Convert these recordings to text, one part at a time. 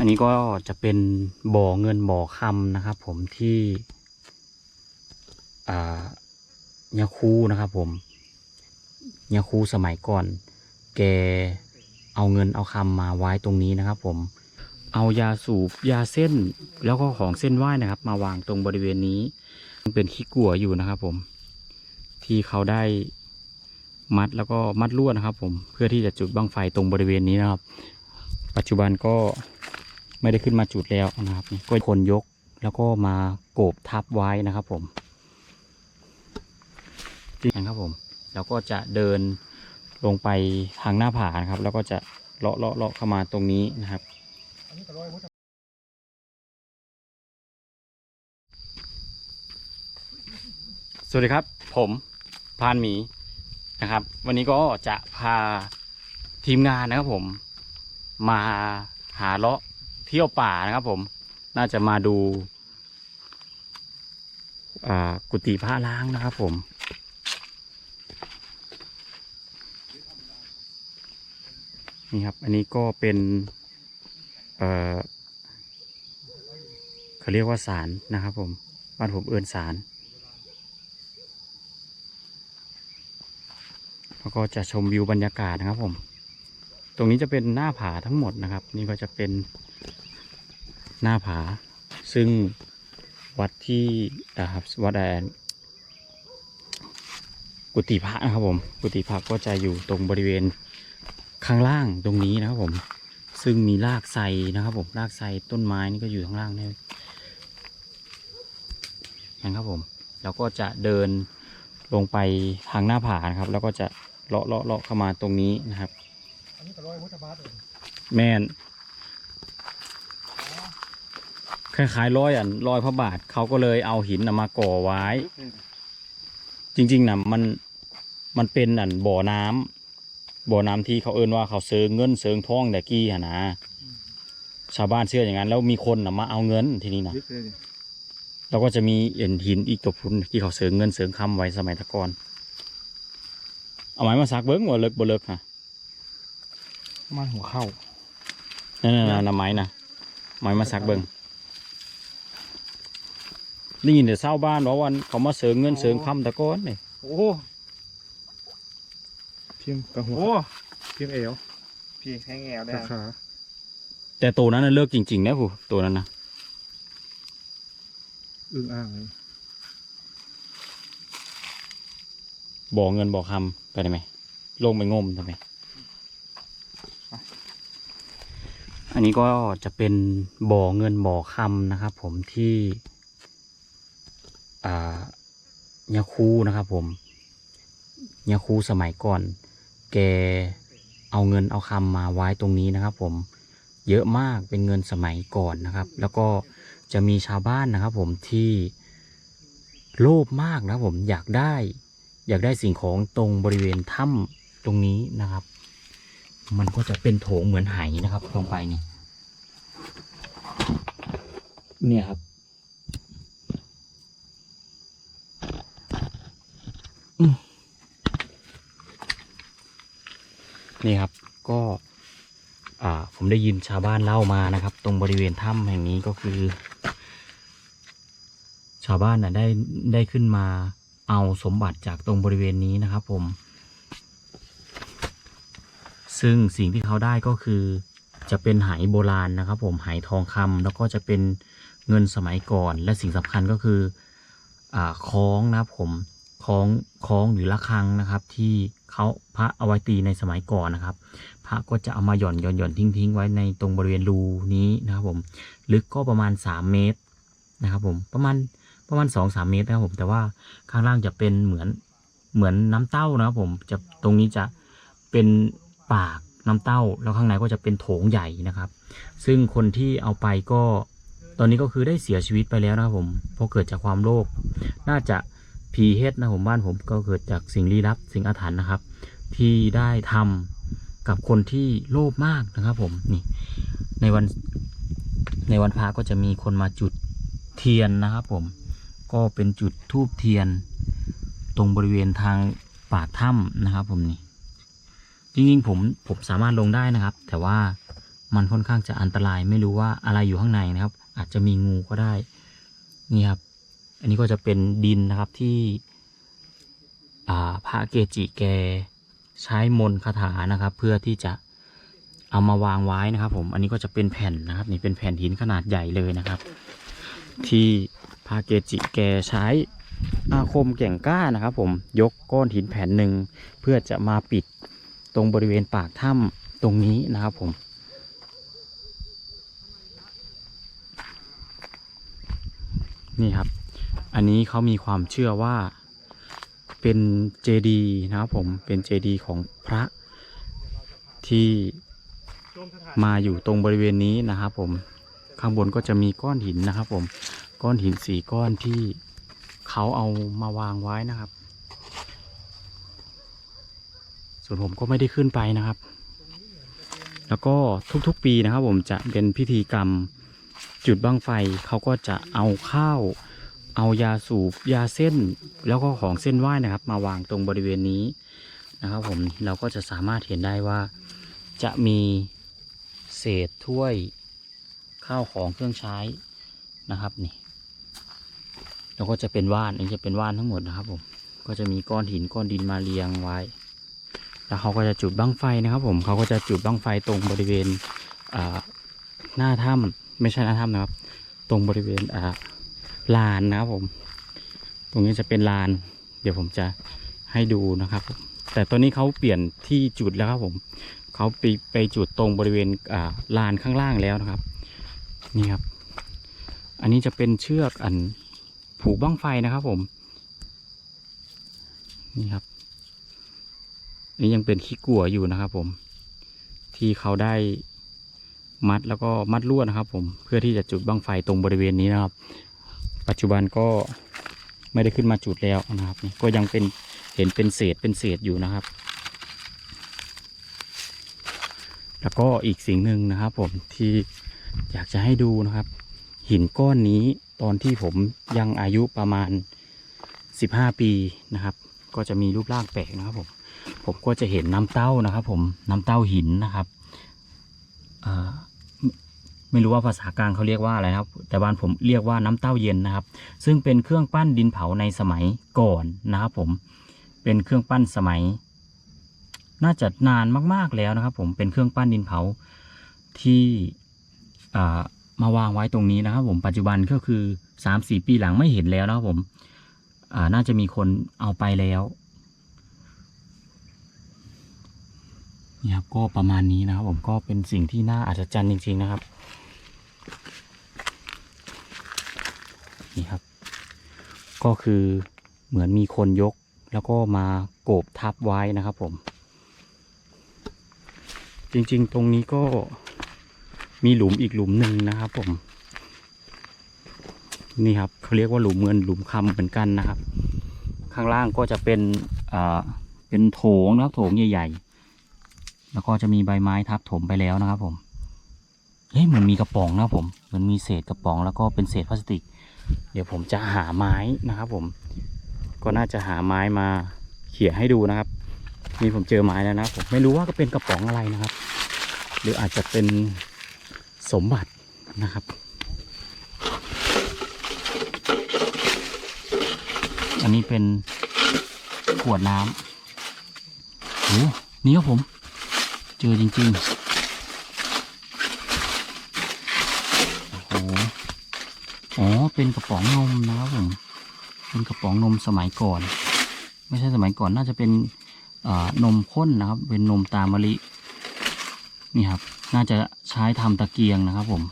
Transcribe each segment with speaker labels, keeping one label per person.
Speaker 1: อันนี้ก็จะเป็นบ่อเงินบ่อคำนะครับ ผมที่ยาคูนะครับผมยาคูสมัยก่อน แกเอาเงินเอาคำมาไว้ตรงนี้นะครับ ผม เอายาสูบยาเส้นแล้วก็ของเส้นไหว้นะครับ มาวางตรงบริเวณนี้เป็นขี้กัวอยู่นะครับ ผม ที่เขาได้มัดแล้วก็มัดลวดนะครับ ผมเพื่อที่จะจุดบั้งไฟตรงบริเวณนี้นะครับ ปัจจุบันก็ ไม่ได้ขึ้นมาจุดแล้วนะครับนี่ก็คนยกแล้วก็มาโกบทับไว้นะครับผมจริงครับผมแล้วก็จะเดินลงไปทางหน้าผานะครับ แล้วก็จะเลาะเลาะเลาะเข้ามาตรงนี้นะครับสวัสดีครับ ผมพานหมีนะครับ วันนี้ก็จะพาทีมงานนะครับผม มาหาเลาะ เที่ยวป่านะครับผม น่าจะมาดูกุฏิพระล้างนะครับผม นี่ครับ อันนี้ก็เป็นเเขาเรียกว่าศาลนะครับผม บ้านผมเอินศาลแล้วก็จะชมวิวบรรยากาศนะครับผม รงนี้จะเป็นหน้าผาทั้งหมดนะครับ นี่ก็จะเป็นหน้าผา ซึ่งวัดที่ครับวัดแอนกุฏิพระนะครับผมกุฏิพระก็จะอยู่ตรงบริเวณข้างล่างตรงนี้นะครับผม ซึ่งมีรากไทรนะครับผมรากไทรต้นไม้นี่ก็อยู่ข้างล่างนี่นะครับผมแล้วก็จะเดินลงไปทางหน้าผานะครับ แล้วก็จะเลาะเลาะเลาะเข้ามาตรงนี้นะครับ
Speaker 2: อันนี้ก็ร้อยพุทธบาทเอง
Speaker 1: แม่นคล้ายๆร้อยอันร้อยพระบาทเขาก็เลยเอาหินน่ะมาก่อไว้ จริงๆนะมันมันเป็นอันบ่อน้ำบ่อน้ำที่เขาเอิ้นว่าเขาเซิงเงินเซิงทองแต่กี้หนนะชาวบ้านเชื่ออย่างนั้น แล้วมีคนน่ะมาเอาเงินทีนี้นะ
Speaker 2: ลึกเลยดิ
Speaker 1: แล้วก็จะมีเอ็นหินอีกตัวพุนที่เขาเซิงเงินเซิงคำไว้สมัยแตะก่อน เอาไม้มาซักเบิ้งว่าเลิกบ่เลิกค่ะ
Speaker 2: ประ มาณหัวเข้า
Speaker 1: นั่นน่ะนะไม้นะไม้มาซักเบิ้งได้ยินแต่เศร้าวบ้านว่าวันเขามาเซิงเงินเซิงคำแตะก่อนนี่
Speaker 2: โอ้เพียงกับหัว
Speaker 3: โอ้
Speaker 2: เพียงเอว
Speaker 3: พี่แข้งแอวได้
Speaker 2: ขาขา
Speaker 1: แต่ตัวนั้นน่ะเลิกจริงๆนะผู้ตัวนั้นนะ
Speaker 2: อึ้งอ่างเลย
Speaker 1: บ่อเงินบ่อคำไปได้ไหมลงไปงมทำไม อันนี้ก็จะเป็นบ่อเงินบ่อคำนะครับ ผมที่ยาคูนะครับ ผมยาคูสมัยก่อน แกเอาเงินเอาคำมาไว้ตรงนี้นะครับ ผมเยอะมากเป็นเงินสมัยก่อนนะครับ แล้วก็จะมีชาวบ้านนะครับ ผมที่โลภมากนะครับผมอยากได้ อยากได้สิ่งของตรงบริเวณถ้ำตรงนี้นะครับ มันก็จะเป็นโถงเหมือนไหนะครับ ลงไปนี่ เนี่ยครับนี่ครับก็อ่าผมได้ยินชาวบ้านเล่ามานะครับ ตรงบริเวณถ้ำแห่งนี้ก็คือ ชาวบ้านน่ะได้ได้ขึ้นมาเอาสมบัติจากตรงบริเวณนี้นะครับ ผม ซึ่งสิ่งที่เขาได้ก็คือจะเป็นไหโบราณนะครับ ผมไหทองคำแล้วก็จะเป็นเงินสมัยก่อน และสิ่งสำคัญก็คืออ่าคล้องนะครับผมคล้องคล้องหรือระฆังนะครับ ที่เขาพระเอาไว้ตีในสมัยก่อนนะครับ พระก็จะเอามาหย่อนหย่อนหย่อนทิ้งทิ้งไว้ในตรงบริเวณรูนี้นะครับผมลึกก็ประมาณสามเมตรนะครับผมประมาณประมาณสองสามเมตรนะครับผมแต่ว่าข้างล่างจะเป็นเหมือนเหมือนน้ำเต้านะครับผมจะตรงนี้จะเป็น ปากน้ำเต้าแล้วข้างในก็จะเป็นโถงใหญ่นะครับ ซึ่งคนที่เอาไปก็ตอนนี้ก็คือได้เสียชีวิตไปแล้วนะครับผมเพราะเกิดจากความโลภน่าจะพีเฮดนะผมบ้านผมก็เกิดจากสิ่งลี้ลับสิ่งอาถรรพ์นะครับ ที่ได้ทำกับคนที่โลภมากนะครับผมนี่ในวันในวันพระก็จะมีคนมาจุดเทียนนะครับผมก็เป็นจุดทูบเทียน ตรงบริเวณทางปากถ้ำนะครับผมนี่ จริงๆผมผมสามารถลงได้นะครับ แต่ว่ามันค่อนข้างจะอันตรายไม่รู้ว่าอะไรอยู่ข้างในนะครับ อาจจะมีงูก็ได้นี่ครับ อันนี้ก็จะเป็นดินนะครับที่พระเกจิแกใช้มนคาถานะครับ เพื่อที่จะเอามาวางไว้นะครับ ผมอันนี้ก็จะเป็นแผ่นนะครับ นี่เป็นแผ่นหินขนาดใหญ่เลยนะครับ ที่พระเกจิแกใช้อาคมแก่งกล้านะครับ ผมยกก้อนหินแผ่นหนึ่งเพื่อจะมาปิด ตรงบริเวณปากถ้ำตรงนี้นะครับผม นี่ครับ อันนี้เขามีความเชื่อว่าเป็นเจดีนะครับผมเป็นเจดีของพระที่มาอยู่ตรงบริเวณนี้นะครับผมข้างบนก็จะมีก้อนหินนะครับผมก้อนหินสี่ก้อนที่เขาเอามาวางไว้นะครับ ส่วนผมก็ไม่ได้ขึ้นไปนะครับ แล้วก็ทุกๆปีนะครับ ผมจะเป็นพิธีกรรมจุดบั้งไฟเขาก็จะเอาข้าว เอายาสูบยาเส้น แล้วก็ของเส้นไหว้นะครับ มาวางตรงบริเวณนี้นะครับ ผมเราก็จะสามารถเห็นได้ว่า จะมีเศษถ้วยข้าวของเครื่องใช้นะครับนี่แล้วก็จะเป็นว่านนนี้จะเป็นว่านทั้งหมดนะครับผมก็จะมีก้อนหินก้อนดินมาเรียงไว้ แล้วเขาก็จะจุดบั้งไฟนะครับผมเขาก็จะจุดบั้งไฟตรงบริเวณหน้าถ้ำไม่ใช่หน้าถ้ำนะครับ ตรงบริเวณลานนะครับผม ตรงนี้จะเป็นลาน เดี๋ยวผมจะให้ดูนะครับ แต่ตอนนี้เขาเปลี่ยนที่จุดแล้วครับผมเขาไปไปจุดตรงบริเวณลานข้างล่างแล้วนะครับ นี่ครับ อันนี้จะเป็นเชือกอันผูกบ้างไฟนะครับผม นี่ครับ นี่ยังเป็นขี้กัวอยู่นะครับ ผม ที่เขาได้มัดแล้วก็มัดลวดนะครับ ผมเพื่อที่จะจุดบ้างไฟตรงบริเวณนี้นะครับ ปัจจุบันก็ไม่ได้ขึ้นมาจุดแล้วนะครับก็ยังเป็นเห็นเป็นเศษเป็นเศษอยู่นะครับ แล้วก็อีกสิ่งหนึ่งนะครับ ผมที่อยากจะให้ดูนะครับ หินก้อนนี้ตอนที่ผมยังอายุประมาณ 15 ปีนะครับ ก็จะมีรูปร่างแปลกนะครับผม ผมก็จะเห็นน้ำเต้านะครับ ผมน้ำเต้าหินนะครับไม่รู้ว่าภาษากลางเขาเรียกว่าอะไรนะครับ แต่บ้านผมเรียกว่าน้ำเต้าเย็นนะครับ ซึ่งเป็นเครื่องปั้นดินเผาในสมัยก่อนนะครับผม เป็นเครื่องปั้นสมัย น่าจะนานมากๆแล้วนะครับ ผม เป็นเครื่องปั้นดินเผาที่มาวางไว้ตรงนี้นะครับ ผม ปัจจุบันก็คือสามสี่ปีหลังไม่เห็นแล้วนะครับผมน่าจะมีคนเอาไปแล้ว นี่ครับก็ประมาณนี้นะครับ ผมก็เป็นสิ่งที่น่าอัศจรรย์จริง ๆนะครับ นี่ครับ ก็คือเหมือนมีคนยกแล้วก็มาโกบทับไว้นะครับผม จริงๆ ตรงนี้ก็มีหลุมอีกหลุมหนึ่งนะครับผม นี่ครับเขาเรียกว่าหลุมเงินหลุมคำเหมือนกันนะครับ ข้างล่างก็จะเป็นอ่าเป็นโถงนะครับโถงใหญ่ ๆ แล้วก็จะมีใบไม้ทับถมไปแล้วนะครับ ผมเฮ้ยเหมือนมีกระป๋องนะผมเหมือนมีเศษกระป๋องแล้วก็เป็นเศษพลาสติก เดี๋ยวผมจะหาไม้นะครับ ผม ก็น่าจะหาไม้มาเขี่ยให้ดูนะครับนี่ผมเจอไม้แล้วนะผมไม่รู้ว่าก็เป็นกระป๋องอะไรนะครับ หรืออาจจะเป็นสมบัตินะครับ อันนี้เป็นขวดน้ำโอ้นี่ครับผม เจอจริงๆ โอ้โห อ๋อ เป็นกระป๋องนมนะครับผม เป็นกระป๋องนมสมัยก่อน ไม่ใช่สมัยก่อนน่าจะเป็นนมข้นนะครับ เป็นนมตามะลิ นี่ครับ น่าจะใช้ทำตะเกียงนะครับผม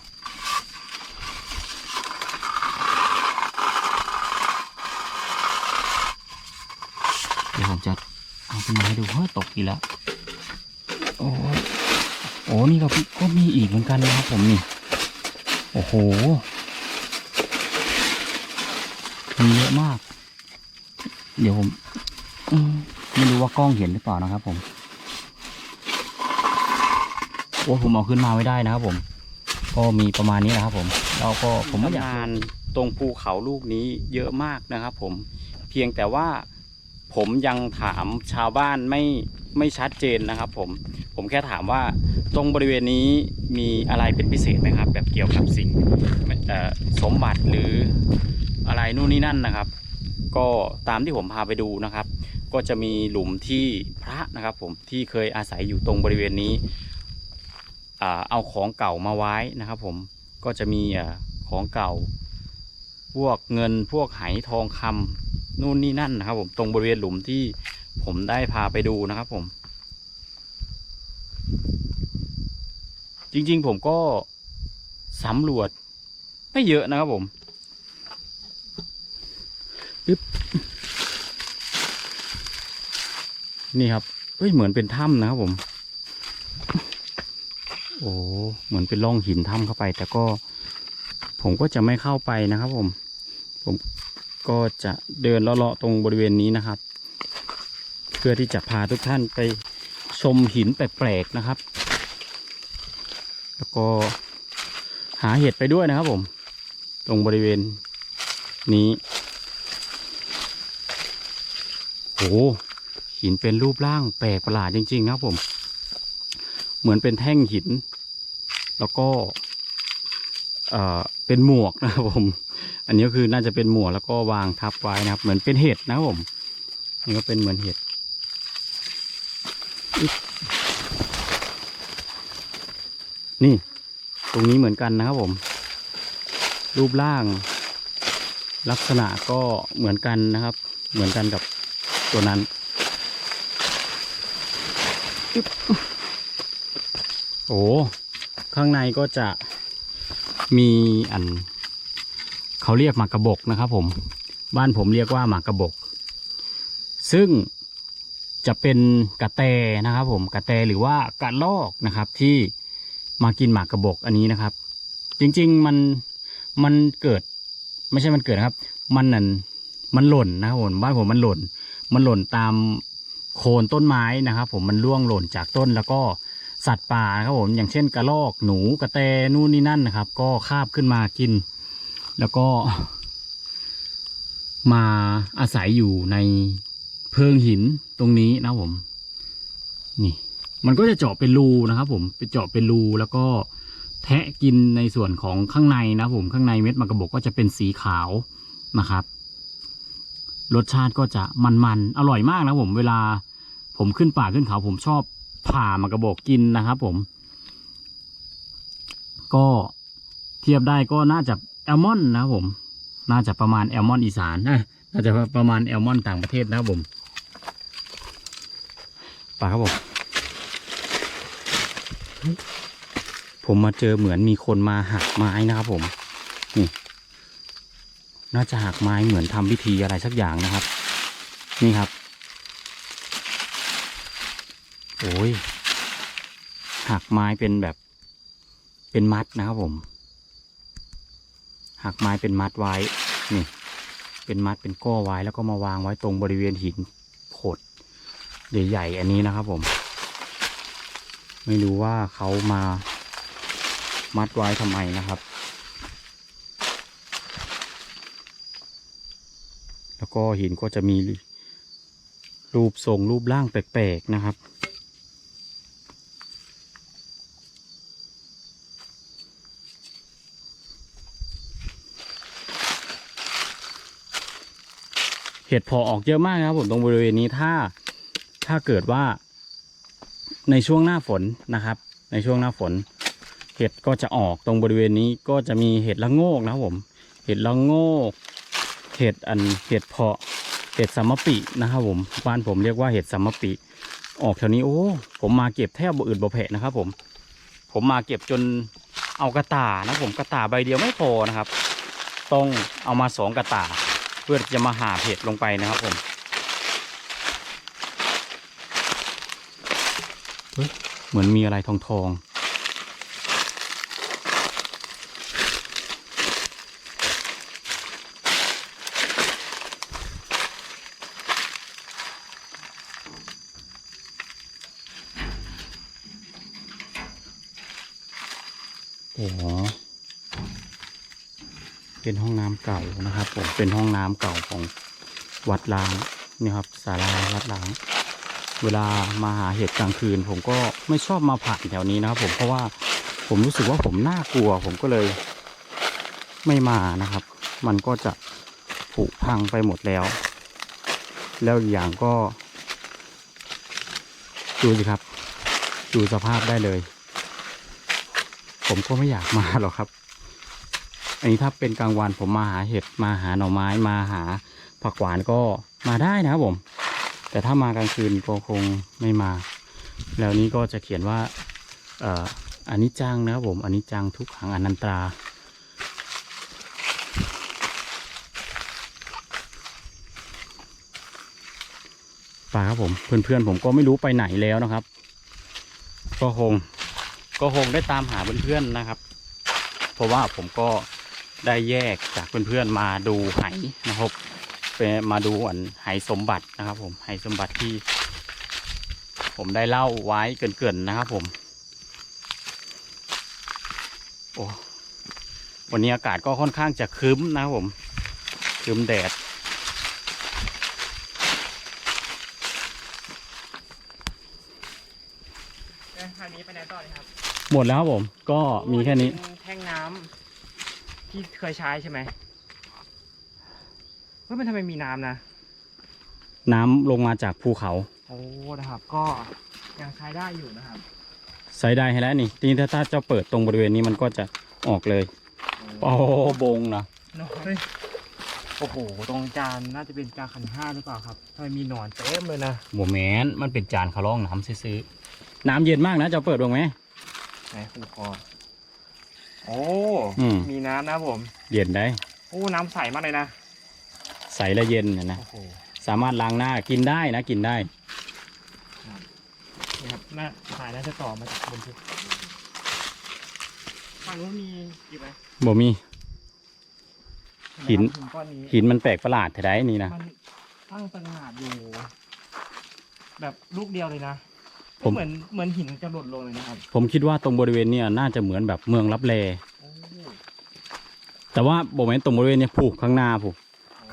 Speaker 1: เดี๋ยวผมจะเอาขึ้นมาให้ดูเฮ้ยตกอีกแล้ว โอ้โอ้นี่ก็ก็มีอีกเหมือนกันนะครับผมนี่ โอ้โห มีเยอะมาก เดี๋ยวผมอืมไม่รู้ว่ากล้องเห็นหรือเปล่านะครับผม โอ้ผมเอาขึ้นมาไม่ได้นะครับผม ก็มีประมาณนี้นะครับผม แล้วก็ผมไม่อยากตรงภูเขาลูกนี้เยอะมากนะครับผม เพียงแต่ว่าผมยังถามชาวบ้านไม่ไม่ชัดเจนนะครับผม ผมแค่ถามว่าตรงบริเวณนี้มีอะไรเป็นพิเศษไหมครับ แบบเกี่ยวกับสิ่งสมบัติหรืออะไรนู่นนี่นั่นนะครับ ก็ตามที่ผมพาไปดูนะครับ ก็จะมีหลุมที่พระนะครับ ผมที่เคยอาศัยอยู่ตรงบริเวณนี้เอาของเก่ามาไว้นะครับ ผมก็จะมีของเก่า พวกเงินพวกไหทองคำนู่นนี่นั่นนะครับ ผมตรงบริเวณหลุมที่ผมได้พาไปดูนะครับผม จริง ๆ ผมก็สำรวจ ไม่เยอะนะครับผมปึ๊บนี่ครับเอ้ยเหมือนเป็นถ้ำนะครับผม โอ้เหมือนเป็นร่องหินถ้ำเข้าไป แต่ก็ผมก็จะไม่เข้าไปนะครับผม ผมก็จะเดินเลาะๆตรงบริเวณนี้นะครับ เพื่อที่จะพาทุกท่านไป ชมหินแปลกๆนะครับ แล้วก็หาเห็ดไปด้วยนะครับผม ตรงบริเวณนี้โอ้หินเป็นรูปร่างแปลกประหลาดจริง ๆ ครับผม เหมือนเป็นแท่งหิน แล้วก็เอ่อเป็นหมวกนะครับผม อันนี้ก็คือน่าจะเป็นหมวกแล้วก็วางทับไว้นะครับ เหมือนเป็นเห็ดนะครับผมนี่ก็เป็นเหมือนเห็ด นี่ ตรงนี้เหมือนกันนะครับผม รูปร่าง ลักษณะก็เหมือนกันนะครับ เหมือนกันกับตัวนั้นโอ้ข้างในก็จะมีอัน เขาเรียกหมากกระบกนะครับผม บ้านผมเรียกว่าหมากกระบก ซึ่ง จะเป็นกระแตนะครับ ผมกระแตหรือว่ากระลอกนะครับ ที่มากินหมากกระบอกอันนี้นะครับ จริงๆมันมันเกิด ไม่ใช่มันเกิดนะครับ มันนั่นมันหล่นนะครับผมบ้านผมมันหล่น มันหล่นตามโคนต้นไม้นะครับ ผมมันร่วงหล่นจากต้นแล้วก็สัตว์ป่านะครับผมอย่างเช่นกระรอกหนูกระแตนู่นนี่นั่นนะครับ ก็คาบขึ้นมากิน แล้วก็ มาอาศัยอยู่ใน พิงหินตรงนี้นะผม นี่ มันก็จะเจาะเป็นรูนะครับผมไปเจาะเป็นรูแล้วก็แทะกินในส่วนของข้างในนะผมข้างในเม็ดมะกระบอกก็จะเป็นสีขาวนะครับ รสชาติก็จะมันๆอร่อยมากนะผมเวลาผมขึ้นป่าขึ้นเขาผมชอบผ่ามากระบอกกินนะครับ ผม ก็เทียบได้ก็น่าจะแอลมอนนะครับผม น่าจะประมาณแอลมอนอีสานนะน่าจะประมาณแอลมอนต่างประเทศนะครับผม ป่าครับผมผมมาเจอเหมือนมีคนมาหักไม้นะครับผม นี่ น่าจะหักไม้เหมือนทำพิธีอะไรสักอย่างนะครับ นี่ครับ โอ้ย หักไม้เป็นแบบ เป็นมัดนะครับผม หักไม้เป็นมัดไว้ นี่ เป็นมัดเป็นก้อไว้แล้วก็มาวางไว้ตรงบริเวณหิน ใหญ่ๆอันนี้นะครับผม ไม่รู้ว่าเขามามัดไว้ทำไมนะครับ แล้วก็หินก็จะมีรูปทรงรูปร่างแปลกๆนะครับ เห็ดพอออกเยอะมากนะครับผมตรงบริเวณนี้ถ้า ถ้าเกิดว่า ในช่วงหน้าฝนนะครับ ในช่วงหน้าฝน เห็ดก็จะออกตรงบริเวณนี้ก็จะมีเห็ดละโงกนะครับผม เห็ดละโงก เห็ดอันเห็ดเพาะ เห็ดสัมมปินะครับผมบ้านผมเรียกว่าเห็ดสัมมปิ ออกแถวนี้โอ้ผมมาเก็บแทบบ่อื่นบ่แผะนะครับ ผม ผมมาเก็บจนเอากระตานะผมกระตาใบเดียวไม่พอนะครับ ต้องเอามาสองกระตาเพื่อจะมาหาเห็ดลงไปนะครับผม เหมือนมีอะไรทองทองโอ้เป็นห้องน้ำเก่านะครับผมเป็นห้องน้ำเก่าของวัดล้างนี่ครับศาลาวัดล้าง เวลามาหาเห็ดกลางคืน ผมก็ไม่ชอบมาผ่านแถวนี้นะครับผมเพราะว่าผมรู้สึกว่าผมน่ากลัว ผมก็เลยไม่มานะครับ มันก็จะผุพังไปหมดแล้ว แล้วอีกอย่างก็ ดูสิครับ ดูสภาพได้เลย ผมก็ไม่อยากมาหรอกครับ อันนี้ถ้าเป็นกลางวันผมมาหาเห็ดมาหาหน่อไม้มาหาผักหวานก็มาได้นะครับผม แต่ถ้ามากลางคืนก็คงไม่มา แล้วนี้ก็จะเขียนว่าเอ่ออันนี้จังนะครับผมอันนี้จังทุกขังอนันตราไปครับผมเพื่อนๆผมก็ไม่รู้ไปไหนแล้วนะครับ ก็คงก็คงได้ตามหาเพื่อนๆนะครับ เพราะว่าผมก็ได้แยกจากเพื่อนๆมาดูไหนะครับ มาดูอันไหสมบัตินะครับ ผมไหสมบัติที่ ผมได้เล่าไว้เกรินๆนะครับ ผมโอ้วันนี้อากาศก็ค่อนข้างจะครึ้มนะครับผมครึ้มแดด
Speaker 3: ทางนี้ไปไหนต่อเลยครับ
Speaker 1: หมดแล้วครับผม ก็มีแค่นี้
Speaker 3: เป็นแท่งน้ำที่เคยใช้ใช่ไหม เฮ้ยมันทำไมมีน้ำนะ
Speaker 1: น้ำลงมาจากภูเขา
Speaker 3: โอ้นะครับก็ยังใช้ได้อยู่นะครับ
Speaker 1: ใส่ได้ให้แล้วนี่ทีนี้ถ้าถ้าเจ้าเปิดตรงบริเวณนี้มันก็จะออกเลย โอ้บงนะ
Speaker 3: หนอนเฮ้ยโอ้โห ตรงจานน่าจะเป็นจานขันห้าหรือเปล่าครับทำไมมีหนอนเต็มเลยนะ
Speaker 1: โมแมนมันเป็นจานเขาล่องน้ำซื้อๆน้ำเย็นมากนะเจ้าเปิดดวงไหม
Speaker 3: ไหนคุณคอโอ้
Speaker 1: อืม
Speaker 3: มีน้ำนะครับผม
Speaker 1: เย็นได้
Speaker 3: โอ้ น้ำใสมากเลยนะ
Speaker 1: ใสและเย็นนะนะ
Speaker 3: โอ้โห
Speaker 1: สามารถล้างหน้ากินได้นะกินได้
Speaker 3: นี่ครับน่าถ่ายน่าจะต่อมาจากบนภูเขาฝั่งนู้นมีอยู่ไหม
Speaker 1: บ่มี หิน
Speaker 3: หินก้อนนี้
Speaker 1: หินมันแปลกประหลาดแต่ได้นี่นะ
Speaker 3: มันตั้งตระหง่านอยู่ แบบลูกเดียวเลยนะ
Speaker 1: ผม
Speaker 3: เหมือนเหมือนหินจะหล่นลงเลยนะครับ
Speaker 1: ผมคิดว่าตรงบริเวณเนี้น่าจะเหมือนแบบเมืองรับแล
Speaker 3: โอ้
Speaker 1: แต่ว่าบ่แม่นตรงบริเวณเนี้ผูกข้างหน้าผูก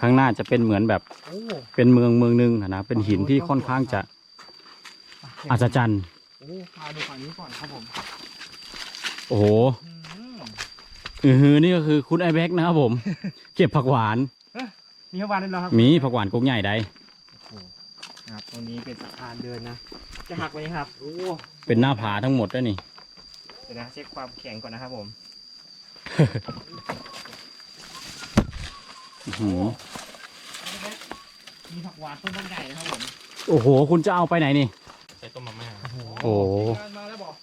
Speaker 1: ข้างหน้าจะเป็นเหมือนแบบ
Speaker 3: โอ้
Speaker 1: เป็นเมืองเมืองหนึงอะนะเป็นหินที่ค่อนข้างจะอัศจรรย์
Speaker 3: โอ้พาดูฝั่งนี้ก่อนครับผม
Speaker 1: โอ้โห
Speaker 3: อืม
Speaker 1: อือฮือนี่ก็คือคุณไอแบ็กนะครับผม เก็บผักหวาน
Speaker 3: มีข้าวหวานด้วยเหรอครับ
Speaker 1: มีผักหวานกกใหญ่ได้
Speaker 3: โอ้โหนะครับตรงนี้เป็นสะพานเดินนะ จะหักไว้ครับโอ้
Speaker 1: เป็นหน้าผาทั้งหมดด้วยนี่
Speaker 3: เดี๋ยวนะเช็คความแข็งก่อนนะครับผม
Speaker 1: อื้อ หือ
Speaker 3: มีผักหวานต้นต้นใหญ่นะครับผม
Speaker 1: โอ้โห คุณจะเอาไปไหนนี่
Speaker 2: ใส่ต้มมาม่า
Speaker 1: โอ้โห
Speaker 3: งานมาแล้วบอก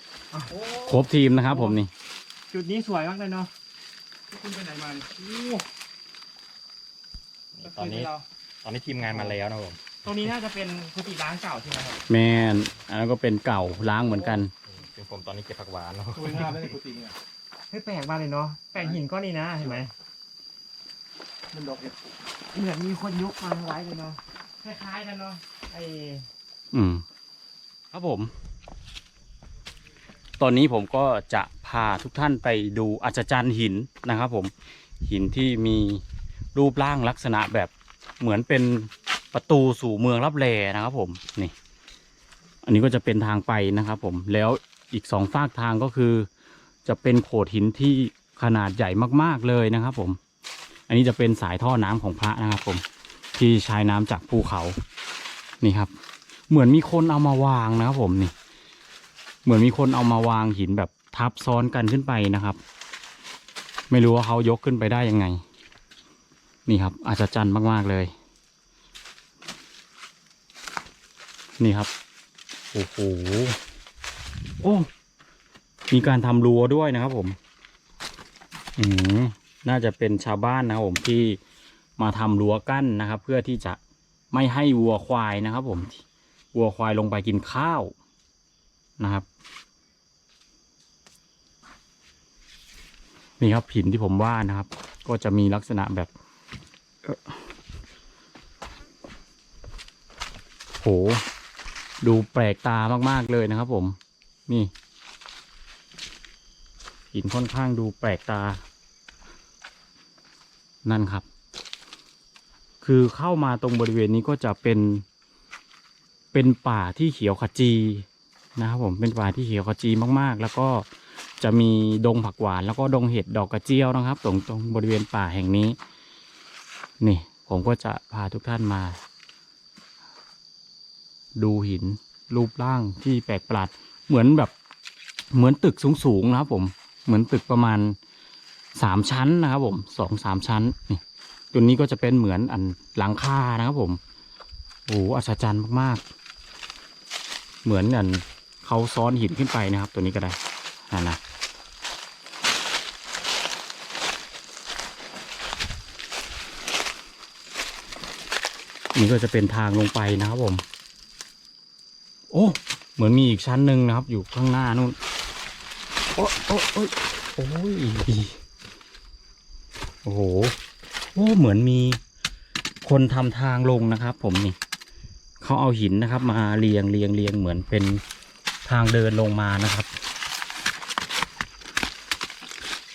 Speaker 3: โอ้
Speaker 1: ครบทีมนะครับผมนี่
Speaker 3: จุดนี้สวยมากเลยเนาะคุณไปไหนมาเนี่ยโอ้
Speaker 2: ตอนนี้
Speaker 3: เรา
Speaker 2: ตอนนี้ทีมงานมาแล้วนะผม
Speaker 3: ตรงนี้น่าจะเป็นกุฏิร้างเก่าใช่ไหมครับ
Speaker 1: แมนอันนั้นก็เป็นเก่าล้างเหมือนกัน
Speaker 2: ซึ่งผมตอนนี้เก็บผักหวานเนาะ
Speaker 3: สวยงามเลยกุฏิเนี่ยเฮ้ยแปลกมากเลยเนาะแปลกหินก้อนนี้นะเห็นไหม
Speaker 2: มันดอกเนี่ย
Speaker 3: เหมือนมีคนยกมาไว้เลยเนาะคล้ายๆกันเนาะไอ
Speaker 1: อืม ครับผม ตอนนี้ผมก็จะพาทุกท่านไปดูอัศจรรย์หินนะครับ ผม หินที่มีรูปร่างลักษณะแบบเหมือนเป็นประตูสู่เมืองรับแลนะครับผมนี่ อันนี้ก็จะเป็นทางไปนะครับ ผมแล้วอีกสองฝากทางก็คือ จะเป็นโขดหินที่ขนาดใหญ่มาก ๆเลยนะครับ ผม อันนี้จะเป็นสายท่อน้ำของพระนะครับผมที่ใช้น้ำจากภูเขานี่ครับ เหมือนมีคนเอามาวางนะครับผมนี่ เหมือนมีคนเอามาวางหินแบบทับซ้อนกันขึ้นไปนะครับ ไม่รู้ว่าเขายกขึ้นไปได้ยังไง นี่ครับอาจารย์มากๆเลย นี่ครับโอ้โหโอ้มีการทำรั้วด้วยนะครับผม อืม น่าจะเป็นชาวบ้านนะครับผมที่มาทำรั้วกั้นนะครับ เพื่อที่จะไม่ให้วัวควายนะครับ ผมวัวควายลงไปกินข้าวนะครับนี่ครับหินที่ผมว่านะครับ ก็จะมีลักษณะแบบเอ่อโหดูแปลกตามากๆเลยนะครับ ผมนี่หินค่อนข้างดูแปลกตา นั่นครับ คือเข้ามาตรงบริเวณนี้ก็จะเป็น เป็นป่าที่เขียวขจีนะครับผมเป็นป่าที่เขียวขจีมากๆ แล้วก็จะมีดงผักหวาน แล้วก็ดงเห็ดดอกกระเจียวนะครับ ตรงตรงบริเวณป่าแห่งนี้ นี่ ผมก็จะพาทุกท่านมา ดูหินรูปร่างที่แปลกประหลาดเหมือนแบบเหมือนตึกสูงๆนะครับผมเหมือนตึกประมาณ สามชั้นนะครับผมสองสามชั้นนี่ตัวนี้ก็จะเป็นเหมือนอันหลังคานะครับผมโอ้โหอัศจรรย์มากๆ เหมือนอันเขาซ้อนหินขึ้นไปนะครับ ตัวนี้ก็ได้นะนะนี่ก็จะเป็นทางลงไปนะครับผม โอ้เหมือนมีอีกชั้นหนึ่งนะครับ อยู่ข้างหน้านู่น โอ้โอ้โอ้ยโอ้ย โอ้โหโอ้เหมือนมีคนทำทางลงนะครับ ผมนี่เขาเอาหินนะครับ มาเรียงเรียงเรียงเหมือนเป็นทางเดินลงมานะครับ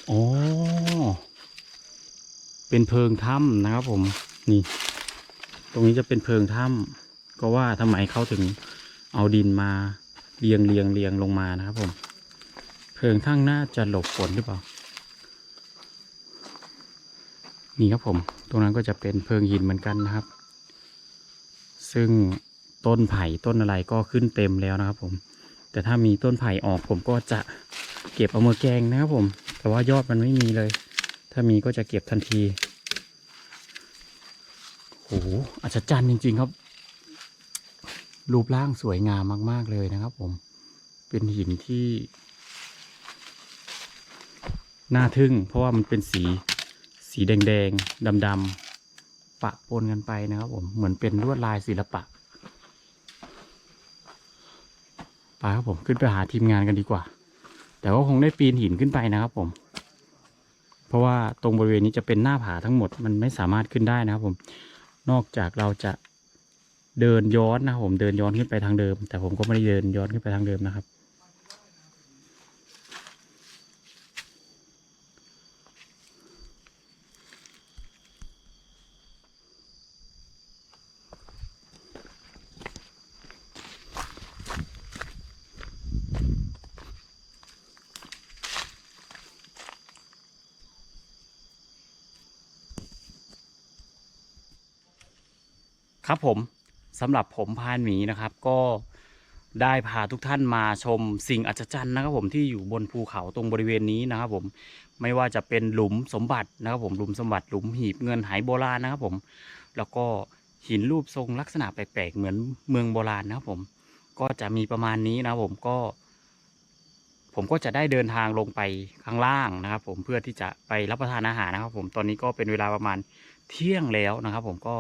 Speaker 1: โอ้เป็นเพิงถ้ำนะครับ ผมนี่ ตรงนี้จะเป็นเพิงถ้ำก็ว่าทำไมเขาถึงเอาดินมาเรียงเรียงเรียงลงมานะครับ ผม เพิงข้างหน้าจะหลบฝนหรือเปล่า นี่ครับผม ตรงนั้นก็จะเป็นเพิงหินเหมือนกันนะครับ ซึ่งต้นไผ่ต้นอะไรก็ขึ้นเต็มแล้วนะครับ ผม แต่ถ้ามีต้นไผ่ออกผมก็จะเก็บเอามาแกงนะครับผม แต่ว่ายอดมันไม่มีเลย ถ้ามีก็จะเก็บทันทีโอ้โหอัศจรรย์จริง ๆ ครับ รูปร่างสวยงามมาก ๆ เลยนะครับ ผม เป็นหินที่ น่าทึ่ง เพราะว่ามันเป็นสี สีแดงๆดำๆปะปนกันไปนะครับผมเหมือนเป็นลวดลายศิลปะไปครับผมขึ้นไปหาทีมงานกันดีกว่า แต่ว่าคงได้ปีนหินขึ้นไปนะครับผม เพราะว่าตรงบริเวณนี้จะเป็นหน้าผาทั้งหมดมันไม่สามารถขึ้นได้นะครับผม นอกจากเราจะเดินย้อนนะผมเดินย้อนขึ้นไปทางเดิม แต่ผมก็ไม่ได้เดินย้อนขึ้นไปทางเดิมนะครับ ครับผมสำหรับผมพานหมีนะครับ ก็ได้พาทุกท่านมาชมสิ่งอัศจรรย์นะครับ ผมที่อยู่บนภูเขาตรงบริเวณนี้นะครับ ผมไม่ว่าจะเป็นหลุมสมบัตินะครับ ผมหลุมสมบัติหลุมหีบเงินหายโบราณนะครับ ผม แล้วก็หินรูปทรงลักษณะแปลกๆเหมือนเมืองโบราณนะครับ ผมก็จะมีประมาณนี้นะครับผมก็ ผมก็จะได้เดินทางลงไปข้างล่างนะครับ ผมเพื่อที่จะไปรับประทานอาหารนะครับ ผมตอนนี้ก็เป็นเวลาประมาณเที่ยงแล้วนะครับ ผมก็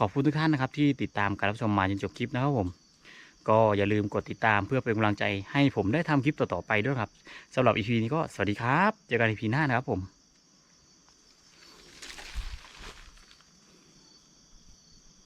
Speaker 1: ขอบคุณทุกท่านนะครับที่ติดตามการรับชมมาจนจบคลิปนะครับผม ก็อย่าลืมกดติดตามเพื่อเป็นกำลังใจให้ผมได้ทำคลิปต่อๆไปด้วยครับสำหรับ EP นี้ก็สวัสดีครับ เจอกัน EP หน้านะครับผม